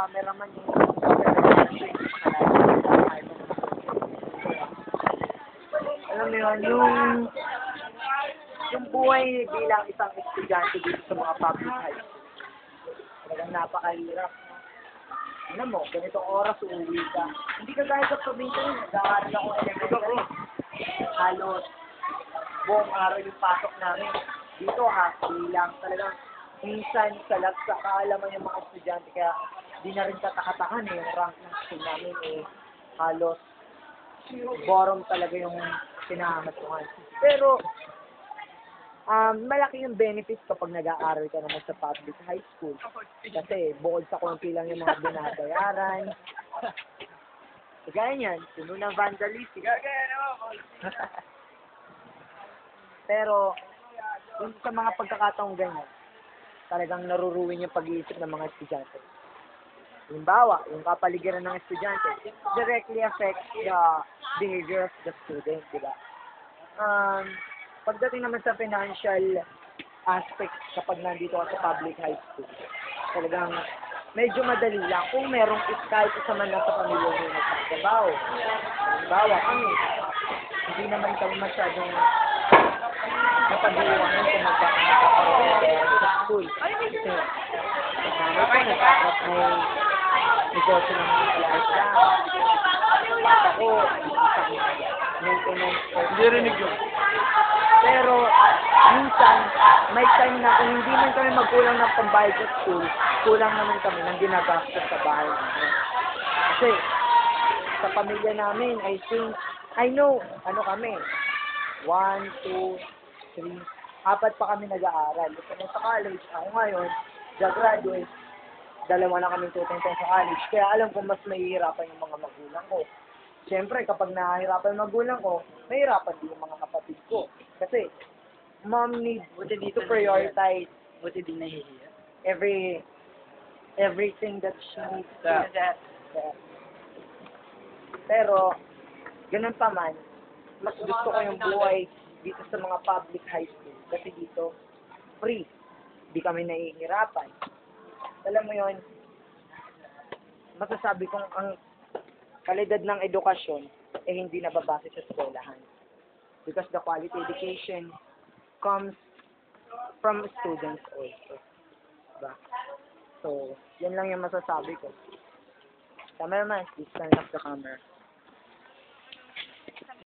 cameraman yung alam mo yun, yung yung buhay bilang isang estudyante dito sa mga public high school. Talagang napakahirap. Alam mo, ganitong oras uuwi ka. Hindi ka gaya sa probinsya yun. Nag-aaral ako elementary. Halos buong araw yung pasok namin. Dito half day lang. Talagang minsan sa lab sa kaalaman yung mga estudyante kaya di na rin katakatakan eh. Yung rank ng school namin eh halos bottom talaga yung pinahamatungan. Pero um, malaki yung benefits kapag nag-aaral ka naman sa public high school. Kasi bukod sa konti lang yung mga binabayaran. Kagaya niyan, puno ng vandalism. Pero, yung sa mga pagkakataong ganyan, talagang naruruwin yung pag-iisip ng mga estudyante. Halimbawa, yung kapaligiran ng estudyante, directly affects the behavior of the student, di ba? Um, pagdating naman sa financial aspect kapag nandito ka sa public high school, talagang medyo madali lang kung merong is kahit isa man lang sa pamilya mo nagtatrabaho. Halimbawa, kami, hindi naman kami masyadong mapag-iwanan kung magkakaroon sa school. Kasi, nanay ko, may negosyo ng mga kalayas lang. Papa ko, maintenance. Hindi rinig yun. Pero, minsan, may time na kung hindi man kami magkulang ng pambayad sa school, kulang naman kami ng ginagastos sa bahay namin. Kasi, sa pamilya namin, I think, I know, ano kami, one, two, three, apat pa kami nag-aaral. Ito na sa college, ako ngayon, graduate, dalawa na kami tutungtong sa college. Kaya alam ko mas mahihirapan yung mga magulang ko. Siyempre, kapag nahihirapan yung magulang ko, mahirapan din yung mga kapatid ko. Kasi, mom needs Buti di to prioritize Buti di nahihiya. every everything that she needs to that. Yeah. Pero, ganun pa man, mas gusto ko yung buhay dito sa mga public high school. Kasi dito, free. Di kami nahihirapan. Alam mo yon masasabi kong ang kalidad ng edukasyon eh hindi nababase sa eskwelahan. Because the quality education comes from students also. Diba? So, yan lang yung masasabi ko. Cameraman, please turn off the camera.